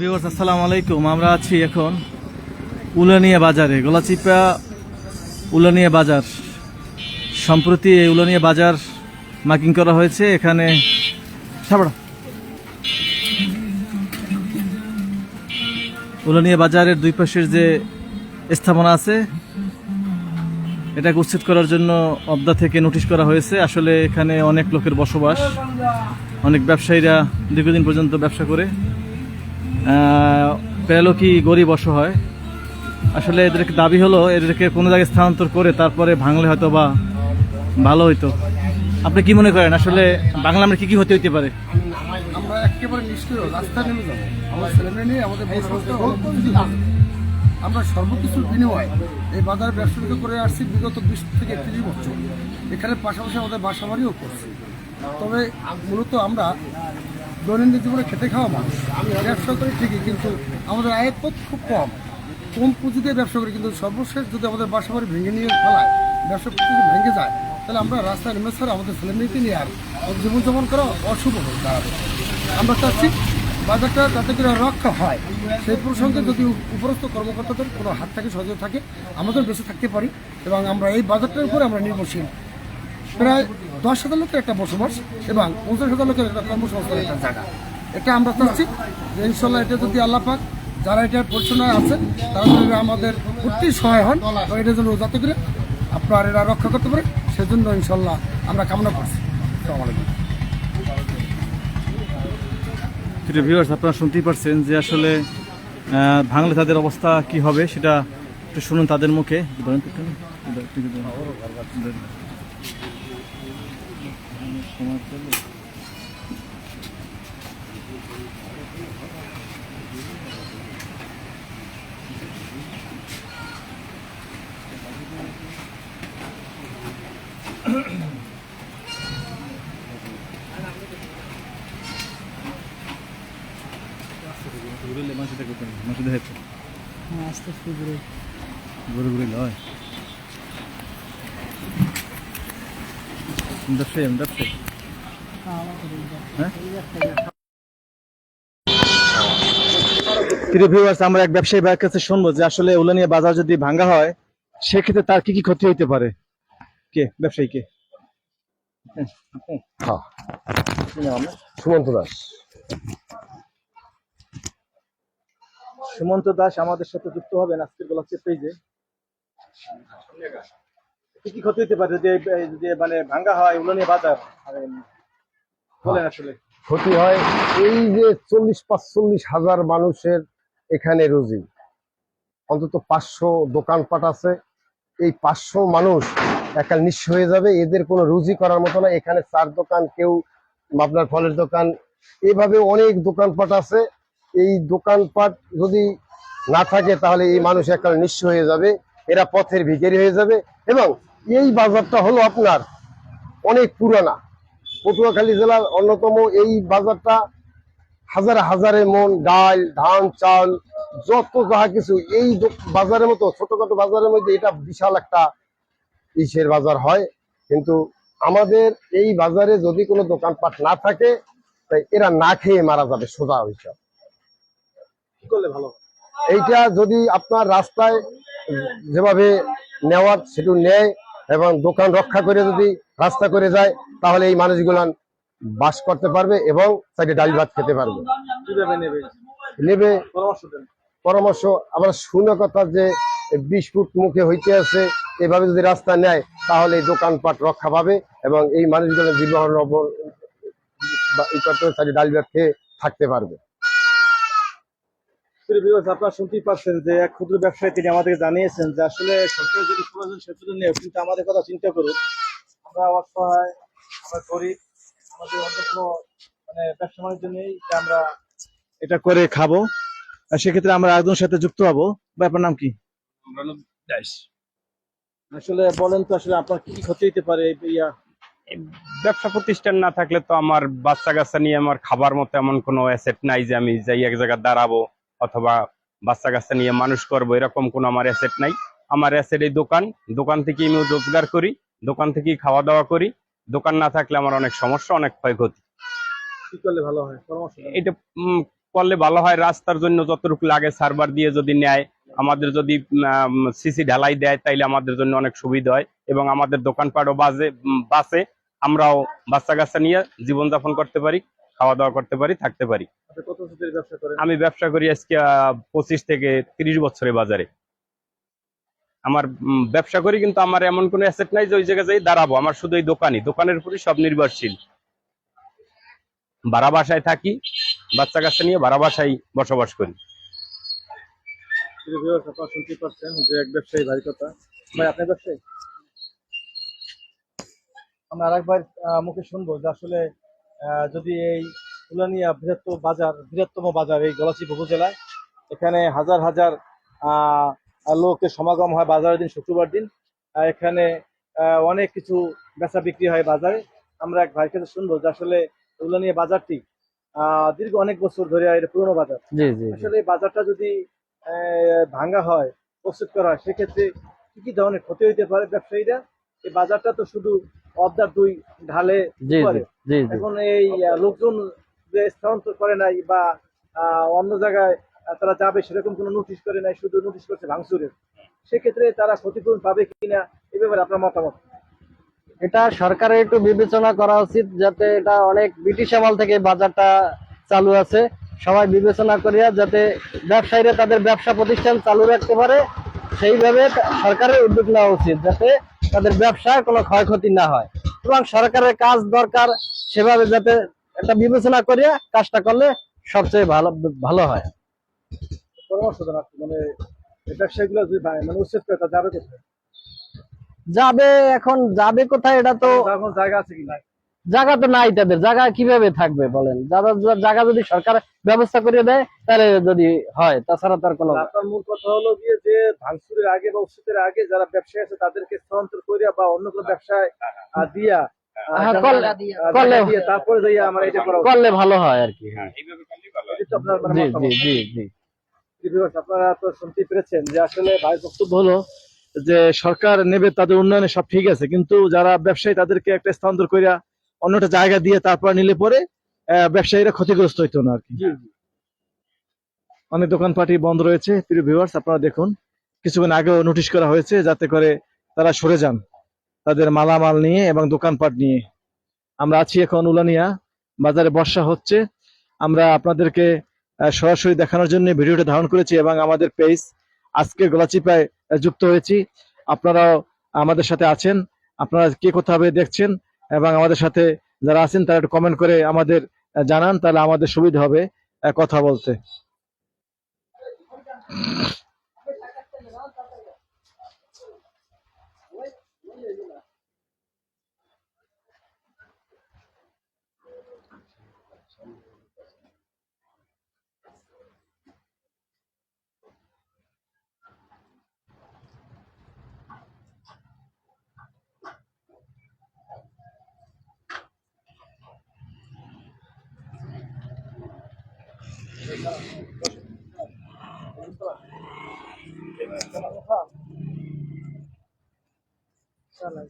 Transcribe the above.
Viewers আসসালামু আলাইকুম। আমরা আছি এখন উলানিয়া বাজারে। গোলাচিপা উলানিয়া বাজার। সম্প্রতি এই উলানিয়া বাজার মার্কিং করা হয়েছে। এখানে উলানিয়া বাজারের দুই পাশের যে স্থাপনা আছে, এটাকে উচ্ছেদ করার জন্য অবদা থেকে নোটিশ করা হয়েছে। আসলে এখানে অনেক লোকের বসবাস, অনেক ব্যবসায়ীরা দীর্ঘদিন পর্যন্ত ব্যবসা করে। আহ, কি গরিব অসহায়? আসলে এদেরকে দাবি হলো এদেরকে কোনো জায়গায় স্থানান্তর করে তারপরে ভাঙলে হয়তো বা ভালো হইতো। আপনি কি মনে করেন? আসলে বাংলা আমরা কি কি হতে হইতে পারে? আমরা একেবারে রাস্তা আমাদের। আমরা সর্বকিছুর বিনিময়ে এই বাজার ব্যবসা করে আসছি বিগত বিশ থেকে তিরিশ বছর। এখানে পাশাপাশি আমাদের বাসা বাড়িও করছি। তবে মূলত আমরা দৈনন্দিন জীবনে খেতে খাওয়া মানুষ। ব্যবসা করি ঠিকই, কিন্তু আমাদের আয়ের পথ খুব কম। কম পুঁজিতে ব্যবসা করি, কিন্তু সর্বশেষ যদি আমাদের বাসা বাড়ি ভেঙে নিয়ে ফেলায়, ব্যবসা যদি ভেঙে যায়, তাহলে আমরা রাস্তায় নেমে ছাড়া আমাদের ছেলে মেয়েকে নিয়ে আর জীবনযাপন করা অশুভ হয়ে দাঁড়াবে। আমরা চাচ্ছি বাজারটা যাতে করে রক্ষা হয়। সেই প্রসঙ্গে যদি উপরস্থ কর্মকর্তাদের কোনো হাত থেকে সহযোগ থাকে, আমাদের বেঁচে থাকতে পারি। এবং আমরা এই বাজারটার উপরে আমরা নির্ভরশীল। প্রায় দশ হাজার লোকের একটা বসবাস এবং পঞ্চাশ হাজার লোকের একটা কর্মসংস্থানের একটা জায়গা। এটা আমরা চাচ্ছি যে ইনশাল্লাহ এটা যদি আল্লাহ পাক, যারা এটার পরিচালনায় আছেন তারা যদি আমাদের প্রতি সহায় হন এটা যেন যাতে করে আপনার এরা রক্ষা করতে পারে সেজন্য ইনশাল্লাহ আমরা কামনা করছি। আপনারা শুনতেই পারছেন যে আসলে ভাঙলে তাদের অবস্থা কি হবে সেটা একটু শুনুন তাদের মুখে। ধরেন তো একটু। ধরেন, একটু ধরেন। ধরেন। ঘুরলে মাসে দেখো কেন? মাসে দেখো। আস্তে আস্তে ঘুরে ঘুরে ঘুরে লয় ব্যবসায়ী আমি ব্যবসায়ী হ্যাঁ প্রিয় ভিউয়ার্স আমরা এক ব্যবসায়ী ভাইয়ের কাছে শুনব যে আসলে উলানিয়া বাজার যদি ভাঙ্গা হয় সেক্ষেত্রে তার কি কি ক্ষতি হইতে পারে? কে? ব্যবসায়ী কে? হ্যাঁ? সুমন্ত দাস। সুমন্ত দাস আমাদের সাথে যুক্ত হবেন আজকের গোলাপে পেজে কি কি ক্ষতি হতে পারে যদি মানে ভাঙ্গা হয় উলানিয়া বাজার? ক্ষতি হয় এই যে চল্লিশ পাঁচচল্লিশ হাজার মানুষের এখানে রুজি। অন্তত পাঁচশো দোকানপাট আছে। এই পাঁচশো মানুষ একাল নিঃস্ব হয়ে যাবে। এদের কোনো রুজি করার মতো না। এখানে চার দোকান কেউ আপনার ফলের দোকান। এভাবে অনেক দোকানপাট আছে। এই দোকানপাট যদি না থাকে তাহলে এই মানুষ একাল নিঃস্ব হয়ে যাবে। এরা পথের ভিখারি হয়ে যাবে। এবং এই বাজারটা হলো আপনার অনেক পুরানা। পটুয়াখালী জেলার অন্যতম এই বাজারটা হাজার হাজারে মন ডাল ধান চাল যত যাহা কিছু এই বাজারের মতো ছোটখাটো বাজারের মধ্যে এটা বিশাল একটা ইসের বাজার হয় কিন্তু আমাদের এই বাজারে যদি কোনো দোকানপাট না থাকে তাই এরা না খেয়ে মারা যাবে সোজা হিসাব কি করলে ভালো হয়? এইটা যদি আপনার রাস্তায় যেভাবে নেওয়ার সেটু নেয় এবং দোকান রক্ষা করে যদি রাস্তা করে যায় তাহলে এই মানুষগুলান বাস করতে পারবে এবং সাইডে ডাল ভাত খেতে পারবে। নেবে? পরামর্শ আবার শুনে কথা যে বিশ ফুট মুখে হইতে আছে এভাবে যদি রাস্তা নেয় তাহলে এই দোকানপাট রক্ষা পাবে এবং এই মানুষগুলো জীবন সাইডে ডাল ভাত খেয়ে থাকতে পারবে। আপনারা শুনতেই পারছেন যে এক ক্ষুদ্র ব্যবসায়ী তিনি আমাদেরকে জানিয়েছেন যে আসলে সরকার যদি প্রয়োজন সেতুটা নেই কিন্তু আমাদের কথা চিন্তা করুন আমরা অসহায় আমরা গরিব আমাদের অন্য কোনো মানে ব্যবসা বাণিজ্য নেই যে আমরা এটা করে খাব। আর সেক্ষেত্রে আমরা একজনের সাথে যুক্ত হব। ব্যাপার নাম কি? আসলে বলেন তো আসলে আপনার কি ক্ষতি হতে পারে এই ইয়া? ব্যবসা প্রতিষ্ঠান না থাকলে তো আমার বাচ্চা কাচ্চা নিয়ে আমার খাবার মতো এমন কোনো অ্যাসেট নাই যে আমি যাই এক জায়গায় দাঁড়াবো অথবা বাচ্চা কাচ্চা নিয়ে মানুষ করব এরকম কোনো আমার অ্যাসেট নাই। আমার অ্যাসেট এই দোকান। দোকান থেকেই আমি রোজগার করি দোকান থেকেই খাওয়া দাওয়া করি। দোকান না থাকলে আমার অনেক সমস্যা অনেক ক্ষয়ক্ষতি। এটা করলে ভালো হয়। রাস্তার জন্য যতটুকু লাগে সার্ভার দিয়ে যদি নেয় আমাদের যদি সিসি ঢালাই দেয় তাইলে আমাদের জন্য অনেক সুবিধা হয়। এবং আমাদের দোকানপাটও বাজে বাসে। আমরাও বাচ্চা কাচ্চা নিয়ে জীবনযাপন করতে পারি খাওয়া দাওয়া করতে পারি থাকতে পারি। বছর আমি ব্যবসা করি আজকে পঁচিশ থেকে তিরিশ বছরের বাজারে। আমার ব্যবসা করি, কিন্তু আমার এমন কোনো অ্যাসেট নাই যে ওই জায়গায় যাই দাঁড়াবো। আমার শুধু এই দোকানই, দোকানের উপরই সব নির্ভরশীল। ভাড়া বাসায় থাকি, বাচ্চা কাচ্চা নিয়ে ভাড়া বাসায় বসবাস করি। এক ব্যবসায়ী মুখে শুনব যে আসলে যদি এই বাজার, বৃহত্তম বাজার এই গলাচিপ উপজেলায়, এখানে হাজার হাজার লোকের সমাগম হয় বাজারের দিন শুক্রবার দিন। এখানে অনেক কিছু বেচা বিক্রি হয় বাজারে। আমরা এক ভাইয়ের কাছে শুনব যে আসলে এগুলো নিয়ে বাজারটি দীর্ঘ অনেক বছর ধরে এটা পুরনো বাজার। আসলে বাজারটা যদি আহ, ভাঙা হয় প্রস্তুত করা হয় সেক্ষেত্রে কি কি ধরনের ক্ষতি হইতে পারে ব্যবসায়ীরা? এই বাজারটা তো শুধু অবদার দুই ঢালে এখন এই লোকজন যে স্থানান্তর করে নাই বা আহ, অন্য জায়গায় তারা যাবে সেরকম কোনো নোটিশ করে নাই, শুধু নোটিশ করছে ভাঙচুরের। সেক্ষেত্রে তারা ক্ষতিপূরণ পাবে কিনা এ ব্যাপারে আপনার মতামত? এটা সরকারের একটু বিবেচনা করা উচিত যাতে এটা অনেক ব্রিটিশ আমল থেকে বাজারটা চালু আছে। সবাই বিবেচনা করিয়া যাতে ব্যবসায়ীরা তাদের ব্যবসা প্রতিষ্ঠান চালু রাখতে পারে, সেইভাবে সরকারের উদ্যোগ নেওয়া উচিত যাতে তাদের ব্যবসায় কোনো ক্ষয়ক্ষতি না হয়। এবং সরকারের কাজ দরকার, সেভাবে যাতে একটা বিবেচনা করিয়া কাজটা করলে সবচেয়ে ভালো ভালো হয়। পরামর্শ দেন আপনি মানে ব্যবসায়ীগুলো যদি মানে উচ্ছেদ করে তা যাবে কোথায়? যাবে এখন যাবে কোথায় এটা তো এখন জায়গা আছে জায়গা তো নাই তাদের জায়গা কীভাবে থাকবে বলেন? জায়গা জায়গা যদি সরকার ব্যবস্থা করে দেয় তাহলে যদি হয় তাছাড়া তার কোনো আপনার মূল কথা হলো গিয়ে যে ভাঙচুরের আগে বা উচ্ছেদের আগে যারা ব্যবসায়ী আছে তাদেরকে স্থানান্তর করিয়া বা অন্য কোনো ব্যবসায় দিয়া হ্যাঁ, দিয়ে তারপরে যাইয়া আমার এটা করলে ভালো হয় আর কি এইভাবে করলেই ভালো হয়। মানে জি জি জি। আপনারা তো শুনতেই পেরেছেন যে আসলে ভাই বক্তব্য হলো যে সরকার নেবে তাদের উন্নয়নে সব ঠিক আছে কিন্তু যারা ব্যবসায়ী তাদেরকে একটা স্থানান্তর করিয়া অন্যটা জায়গা দিয়ে তারপর নিলে পরে ব্যবসায়ীরা ক্ষতিগ্রস্ত হইতো না আর কি। অনেক দোকানপাটি বন্ধ রয়েছে। প্রিয় ভিউয়ার্স আপনারা দেখুন কিছুক্ষণ আগেও নোটিশ করা হয়েছে যাতে করে তারা সরে যান তাদের মালামাল নিয়ে এবং দোকানপাট নিয়ে। আমরা আছি এখন উলানিয়া বাজারে বর্ষা হচ্ছে। আমরা আপনাদেরকে সরাসরি দেখানোর জন্য ভিডিওটা ধারণ করেছি এবং আমাদের পেজ আজকে গোলাচিপায় যুক্ত হয়েছি। আপনারাও আমাদের সাথে আছেন। আপনারা কে কোথাও দেখছেন এবং আমাদের সাথে যারা আছেন, তারা একটু কমেন্ট করে আমাদের জানান, তাহলে আমাদের সুবিধা হবে কথা বলতে। 没了，没了，下来。